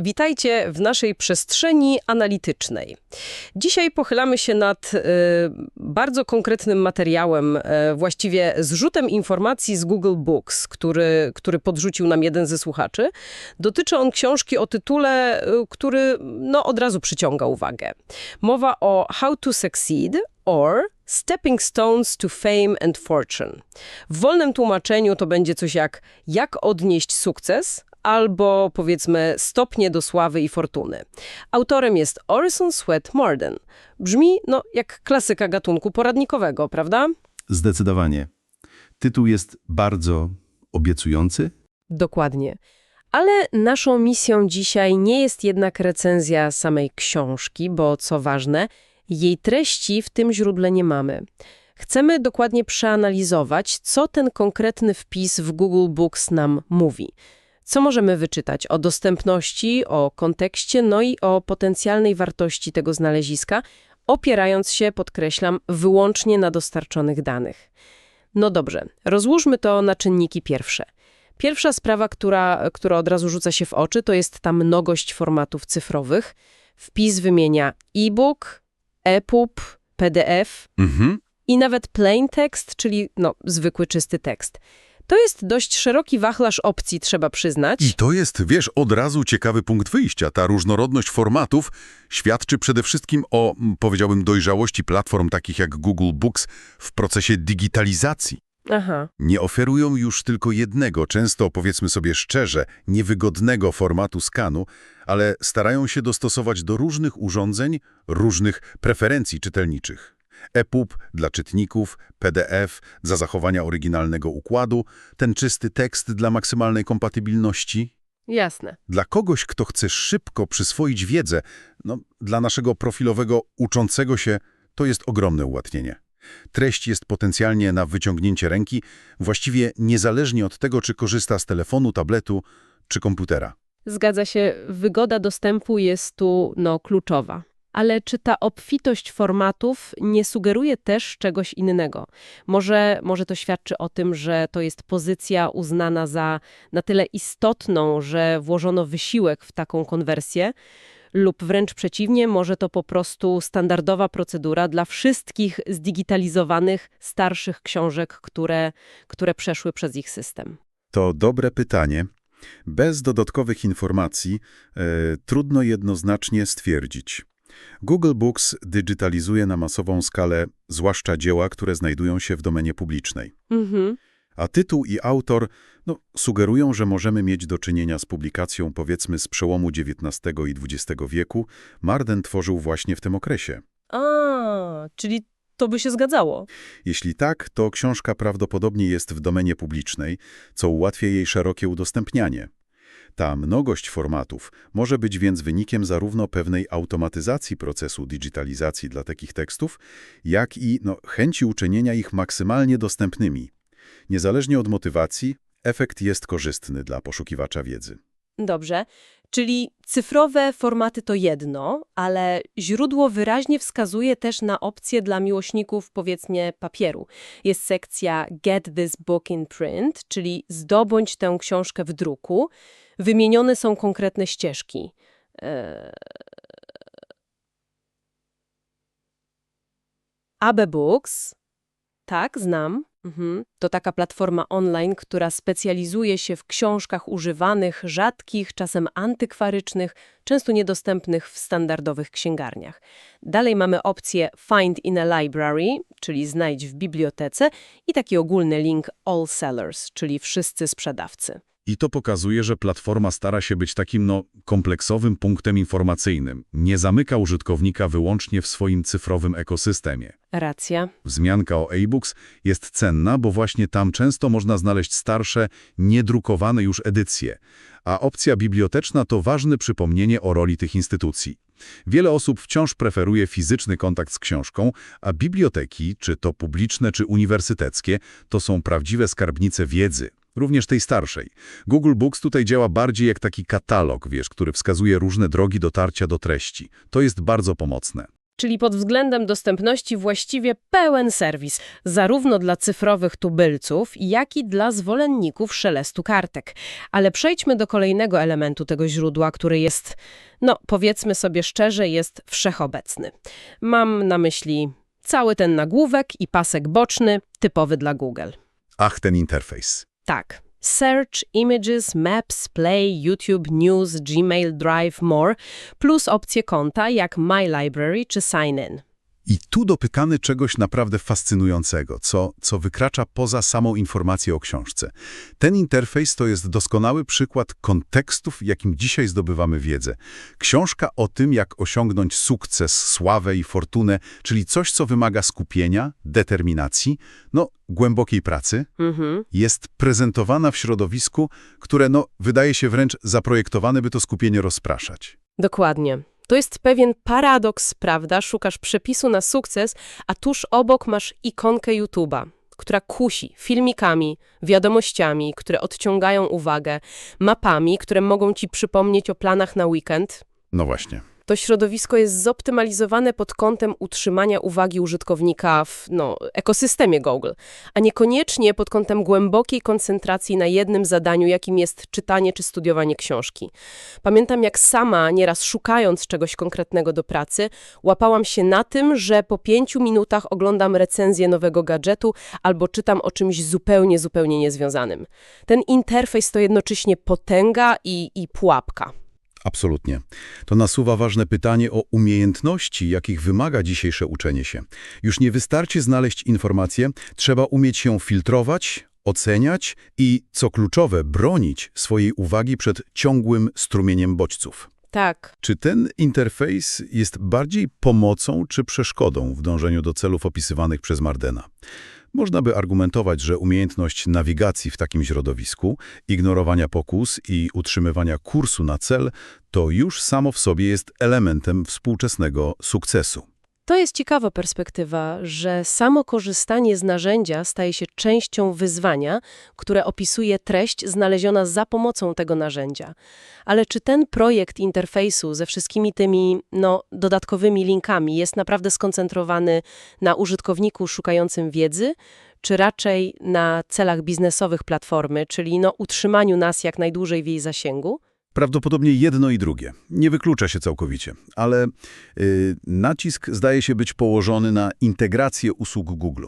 Witajcie w naszej przestrzeni analitycznej. Dzisiaj pochylamy się nad e, bardzo konkretnym materiałem, e, właściwie zrzutem informacji z Google Books, który, który podrzucił nam jeden ze słuchaczy. Dotyczy on książki o tytule, e, który no, od razu przyciąga uwagę. Mowa o How to Succeed or Stepping Stones to Fame and Fortune. W wolnym tłumaczeniu to będzie coś jak jak odnieść sukces albo powiedzmy stopnie do sławy i fortuny. Autorem jest Orson Swett Marden. Brzmi no jak klasyka gatunku poradnikowego, prawda? Zdecydowanie. Tytuł jest bardzo obiecujący. Dokładnie. Ale naszą misją dzisiaj nie jest jednak recenzja samej książki, bo co ważne, jej treści w tym źródle nie mamy. Chcemy dokładnie przeanalizować, co ten konkretny wpis w Google Books nam mówi. Co możemy wyczytać o dostępności, o kontekście, no i o potencjalnej wartości tego znaleziska, opierając się, podkreślam, wyłącznie na dostarczonych danych. No dobrze, rozłóżmy to na czynniki pierwsze. Pierwsza sprawa, która, która od razu rzuca się w oczy, to jest ta mnogość formatów cyfrowych. Wpis wymienia e-book, EPUB, PDF Mhm. i nawet plain text, czyli no, zwykły czysty tekst. To jest dość szeroki wachlarz opcji, trzeba przyznać. I to jest, wiesz, od razu ciekawy punkt wyjścia. Ta różnorodność formatów świadczy przede wszystkim o, mm, powiedziałbym, dojrzałości platform takich jak Google Books w procesie digitalizacji. Aha, Nie oferują już tylko jednego, często, powiedzmy sobie szczerze, niewygodnego formatu skanu, ale starają się dostosować do różnych urządzeń, różnych preferencji czytelniczych. EPUB dla czytników, PDF dla zachowania oryginalnego układu, ten czysty tekst dla maksymalnej kompatybilności. jasne. Dla kogoś, kto chce szybko przyswoić wiedzę, no, dla naszego profilowego uczącego się, to jest ogromne ułatwienie. Treść jest potencjalnie na wyciągnięcie ręki, właściwie niezależnie od tego, czy korzysta z telefonu, tabletu czy komputera. Zgadza się, wygoda dostępu jest tu no, kluczowa. Ale czy ta obfitość formatów nie sugeruje też czegoś innego? Może, może to świadczy o tym, że to jest pozycja uznana za na tyle istotną, że włożono wysiłek w taką konwersję? Lub wręcz przeciwnie, może to po prostu standardowa procedura dla wszystkich zdigitalizowanych, starszych książek, które, które przeszły przez ich system? To dobre pytanie. Bez dodatkowych informacji e, trudno jednoznacznie stwierdzić. Google Books digitalizuje na masową skalę zwłaszcza dzieła, które znajdują się w domenie publicznej. Mhm. A tytuł i autor no, sugerują, że możemy mieć do czynienia z publikacją powiedzmy z przełomu XIX i XX wieku. Marden tworzył właśnie w tym okresie. A, czyli to by się zgadzało. Jeśli tak, to książka prawdopodobnie jest w domenie publicznej, co ułatwia jej szerokie udostępnianie. Ta mnogość formatów może być więc wynikiem zarówno pewnej automatyzacji procesu digitalizacji dla takich tekstów, jak i no, chęci uczynienia ich maksymalnie dostępnymi. Niezależnie od motywacji, efekt jest korzystny dla poszukiwacza wiedzy. Dobrze, czyli cyfrowe formaty to jedno, ale źródło wyraźnie wskazuje też na opcje dla miłośników, powiedzmy, papieru. Jest sekcja Get this book in print, czyli zdobądź tę książkę w druku. Wymienione są konkretne ścieżki. Eee... AB Books, tak, znam. Mhm. To taka platforma online, która specjalizuje się w książkach używanych, rzadkich, czasem antykwarycznych, często niedostępnych w standardowych księgarniach. Dalej mamy opcję Find in a Library, czyli znajdź w bibliotece i taki ogólny link All Sellers, czyli wszyscy sprzedawcy. I to pokazuje, że platforma stara się być takim no, kompleksowym punktem informacyjnym. Nie zamyka użytkownika wyłącznie w swoim cyfrowym ekosystemie. Racja. Wzmianka o e-books jest cenna, bo właśnie tam często można znaleźć starsze, niedrukowane już edycje, a opcja biblioteczna to ważne przypomnienie o roli tych instytucji. Wiele osób wciąż preferuje fizyczny kontakt z książką, a biblioteki, czy to publiczne, czy uniwersyteckie, to są prawdziwe skarbnice wiedzy. Również tej starszej. Google Books tutaj działa bardziej jak taki katalog, wiesz, który wskazuje różne drogi dotarcia do treści. To jest bardzo pomocne. czyli pod względem dostępności właściwie pełen serwis, zarówno dla cyfrowych tubylców, jak i dla zwolenników szelestu kartek. Ale przejdźmy do kolejnego elementu tego źródła, który jest, no powiedzmy sobie szczerze, jest wszechobecny. Mam na myśli cały ten nagłówek i pasek boczny, typowy dla Google. Ach, ten interfejs. Tak. Search, Images, Maps, Play, YouTube, News, Gmail, Drive, More, plus opcje konta jak My Library czy Sign In. I tu dopykamy czegoś naprawdę fascynującego, co, co wykracza poza samą informację o książce. Ten interfejs to jest doskonały przykład kontekstów, jakim dzisiaj zdobywamy wiedzę. Książka o tym, jak osiągnąć sukces, sławę i fortunę, czyli coś, co wymaga skupienia, determinacji, no, głębokiej pracy, Mhm. jest prezentowana w środowisku, które no, wydaje się wręcz zaprojektowane, by to skupienie rozpraszać. Dokładnie. To jest pewien paradoks, prawda? Szukasz przepisu na sukces, a tuż obok masz ikonkę YouTube'a, która kusi filmikami, wiadomościami, które odciągają uwagę, mapami, które mogą ci przypomnieć o planach na weekend. No właśnie. To środowisko jest zoptymalizowane pod kątem utrzymania uwagi użytkownika w no, ekosystemie Google, a niekoniecznie pod kątem głębokiej koncentracji na jednym zadaniu, jakim jest czytanie czy studiowanie książki. Pamiętam, jak sama, nieraz szukając czegoś konkretnego do pracy, łapałam się na tym, że po pięciu minutach oglądam recenzję nowego gadżetu albo czytam o czymś zupełnie, zupełnie niezwiązanym. Ten interfejs to jednocześnie potęga i, i pułapka. Absolutnie. To nasuwa ważne pytanie o umiejętności, jakich wymaga dzisiejsze uczenie się. Już nie wystarczy znaleźć informacje, trzeba umieć się filtrować, oceniać i, co kluczowe, bronić swojej uwagi przed ciągłym strumieniem bodźców. Tak, Czy ten interfejs jest bardziej pomocą czy przeszkodą w dążeniu do celów opisywanych przez Mardena? Można by argumentować, że umiejętność nawigacji w takim środowisku, ignorowania pokus i utrzymywania kursu na cel to już samo w sobie jest elementem współczesnego sukcesu. To jest ciekawa perspektywa, że samo korzystanie z narzędzia staje się częścią wyzwania, które opisuje treść znaleziona za pomocą tego narzędzia. Ale czy ten projekt interfejsu ze wszystkimi tymi no, dodatkowymi linkami jest naprawdę skoncentrowany na użytkowniku szukającym wiedzy, czy raczej na celach biznesowych platformy, czyli no, utrzymaniu nas jak najdłużej w jej zasięgu? Prawdopodobnie jedno i drugie. Nie wyklucza się całkowicie, ale y, nacisk zdaje się być położony na integrację usług Google.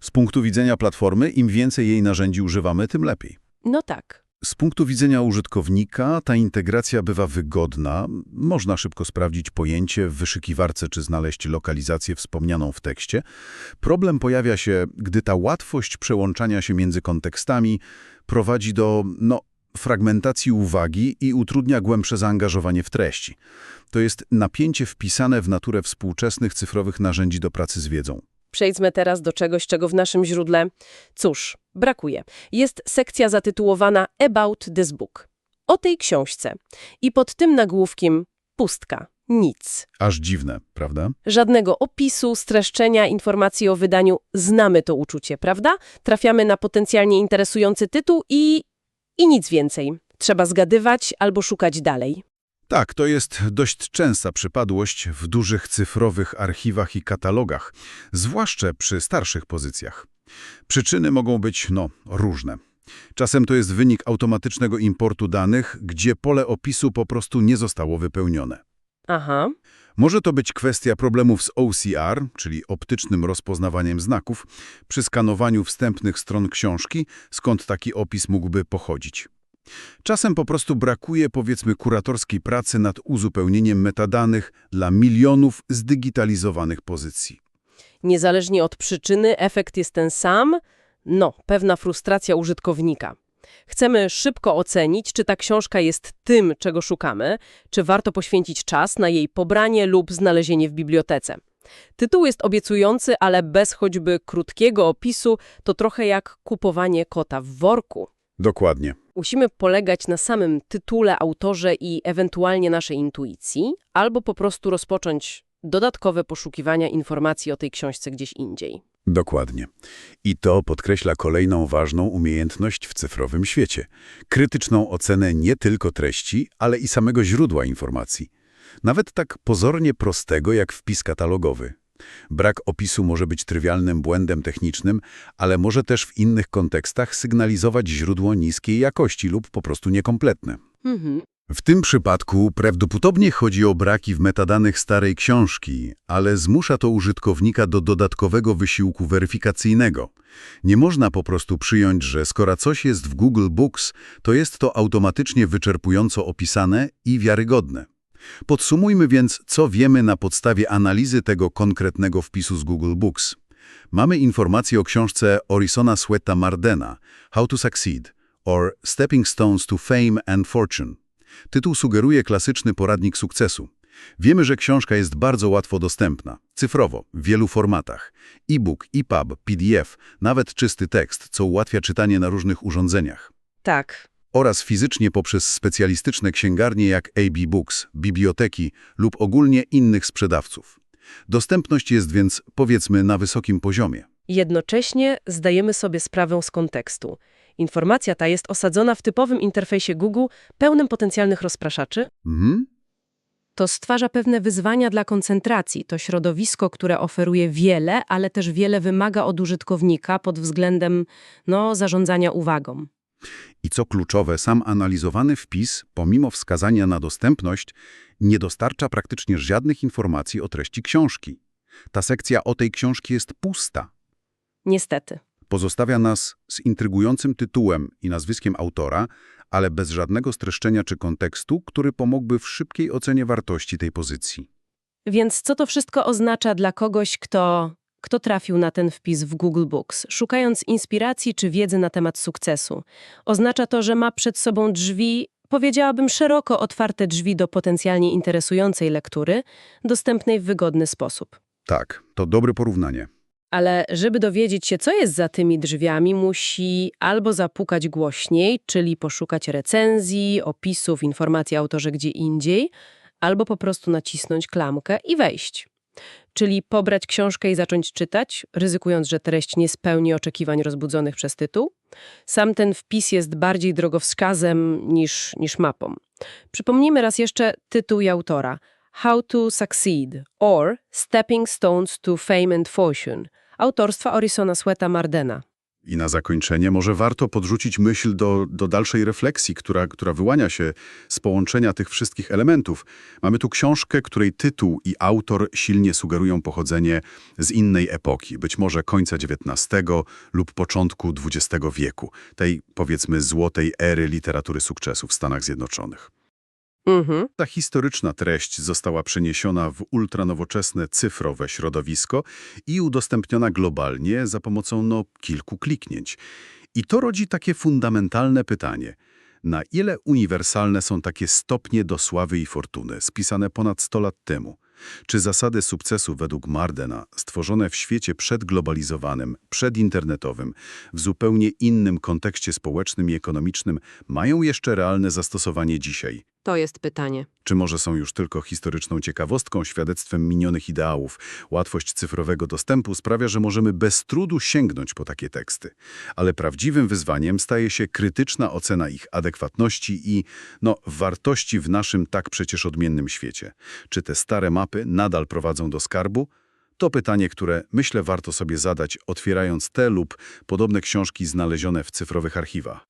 Z punktu widzenia platformy, im więcej jej narzędzi używamy, tym lepiej. No tak. Z punktu widzenia użytkownika ta integracja bywa wygodna. Można szybko sprawdzić pojęcie w wyszukiwarce czy znaleźć lokalizację wspomnianą w tekście. Problem pojawia się, gdy ta łatwość przełączania się między kontekstami prowadzi do no, fragmentacji uwagi i utrudnia głębsze zaangażowanie w treści. To jest napięcie wpisane w naturę współczesnych cyfrowych narzędzi do pracy z wiedzą. Przejdźmy teraz do czegoś, czego w naszym źródle, cóż, brakuje. Jest sekcja zatytułowana About this book. O tej książce. I pod tym nagłówkiem pustka. Nic. Aż dziwne, prawda? Żadnego opisu, streszczenia, informacji o wydaniu. Znamy to uczucie, prawda? Trafiamy na potencjalnie interesujący tytuł i... i nic więcej. Trzeba zgadywać albo szukać dalej. Tak, to jest dość częsta przypadłość w dużych cyfrowych archiwach i katalogach, zwłaszcza przy starszych pozycjach. Przyczyny mogą być, no, różne. Czasem to jest wynik automatycznego importu danych, gdzie pole opisu po prostu nie zostało wypełnione. Aha. Może to być kwestia problemów z OCR, czyli optycznym rozpoznawaniem znaków, przy skanowaniu wstępnych stron książki, skąd taki opis mógłby pochodzić. Czasem po prostu brakuje, powiedzmy, kuratorskiej pracy nad uzupełnieniem metadanych dla milionów zdigitalizowanych pozycji. Niezależnie od przyczyny, efekt jest ten sam. No, pewna frustracja użytkownika. Chcemy szybko ocenić, czy ta książka jest tym, czego szukamy, czy warto poświęcić czas na jej pobranie lub znalezienie w bibliotece. Tytuł jest obiecujący, ale bez choćby krótkiego opisu to trochę jak kupowanie kota w worku. Dokładnie. Musimy polegać na samym tytule, autorze i ewentualnie naszej intuicji, albo po prostu rozpocząć dodatkowe poszukiwania informacji o tej książce gdzieś indziej. Dokładnie. I to podkreśla kolejną ważną umiejętność w cyfrowym świecie. Krytyczną ocenę nie tylko treści, ale i samego źródła informacji. Nawet tak pozornie prostego jak wpis katalogowy. Brak opisu może być trywialnym błędem technicznym, ale może też w innych kontekstach sygnalizować źródło niskiej jakości lub po prostu niekompletne. Mhm. W tym przypadku prawdopodobnie chodzi o braki w metadanych starej książki, ale zmusza to użytkownika do dodatkowego wysiłku weryfikacyjnego. Nie można po prostu przyjąć, że skoro coś jest w Google Books, to jest to automatycznie wyczerpująco opisane i wiarygodne. Podsumujmy więc, co wiemy na podstawie analizy tego konkretnego wpisu z Google Books. Mamy informacje o książce Orisona Sweta Mardena How to Succeed or Stepping Stones to Fame and Fortune. Tytuł sugeruje klasyczny poradnik sukcesu. Wiemy, że książka jest bardzo łatwo dostępna, cyfrowo, w wielu formatach. E-book, EPUB, PDF, nawet czysty tekst, co ułatwia czytanie na różnych urządzeniach. Tak. Oraz fizycznie poprzez specjalistyczne księgarnie jak AB Books, biblioteki lub ogólnie innych sprzedawców. Dostępność jest więc, powiedzmy, na wysokim poziomie. Jednocześnie zdajemy sobie sprawę z kontekstu. Informacja ta jest osadzona w typowym interfejsie Google, pełnym potencjalnych rozpraszaczy. Mhm. To stwarza pewne wyzwania dla koncentracji. To środowisko, które oferuje wiele, ale też wiele wymaga od użytkownika pod względem no, zarządzania uwagą. I co kluczowe, sam analizowany wpis, pomimo wskazania na dostępność, nie dostarcza praktycznie żadnych informacji o treści książki. Ta sekcja o tej książki jest pusta. Niestety. Pozostawia nas z intrygującym tytułem i nazwiskiem autora, ale bez żadnego streszczenia czy kontekstu, który pomógłby w szybkiej ocenie wartości tej pozycji. Więc co to wszystko oznacza dla kogoś, kto, kto trafił na ten wpis w Google Books, szukając inspiracji czy wiedzy na temat sukcesu? Oznacza to, że ma przed sobą drzwi, powiedziałabym szeroko otwarte drzwi do potencjalnie interesującej lektury, dostępnej w wygodny sposób. Tak, to dobre porównanie. Ale żeby dowiedzieć się, co jest za tymi drzwiami, musi albo zapukać głośniej, czyli poszukać recenzji, opisów, informacji o autorze gdzie indziej, albo po prostu nacisnąć klamkę i wejść. Czyli pobrać książkę i zacząć czytać, ryzykując, że treść nie spełni oczekiwań rozbudzonych przez tytuł. Sam ten wpis jest bardziej drogowskazem niż, niż mapą. Przypomnijmy raz jeszcze tytuł i autora. How to Succeed or Stepping Stones to Fame and Fortune autorstwa Orisona Sweta Mardena. I na zakończenie może warto podrzucić myśl do, do dalszej refleksji, która, która wyłania się z połączenia tych wszystkich elementów. Mamy tu książkę, której tytuł i autor silnie sugerują pochodzenie z innej epoki, być może końca XIX lub początku XX wieku, tej powiedzmy złotej ery literatury sukcesu w Stanach Zjednoczonych. Mhm. Ta historyczna treść została przeniesiona w ultranowoczesne cyfrowe środowisko i udostępniona globalnie za pomocą no, kilku kliknięć. I to rodzi takie fundamentalne pytanie. Na ile uniwersalne są takie stopnie do sławy i fortuny, spisane ponad 100 lat temu? Czy zasady sukcesu według Mardena, stworzone w świecie przedglobalizowanym, przedinternetowym, w zupełnie innym kontekście społecznym i ekonomicznym, mają jeszcze realne zastosowanie dzisiaj? To jest pytanie. Czy może są już tylko historyczną ciekawostką, świadectwem minionych ideałów? Łatwość cyfrowego dostępu sprawia, że możemy bez trudu sięgnąć po takie teksty. Ale prawdziwym wyzwaniem staje się krytyczna ocena ich adekwatności i, no, wartości w naszym tak przecież odmiennym świecie. Czy te stare mapy nadal prowadzą do skarbu? To pytanie, które myślę warto sobie zadać, otwierając te lub podobne książki znalezione w cyfrowych archiwach.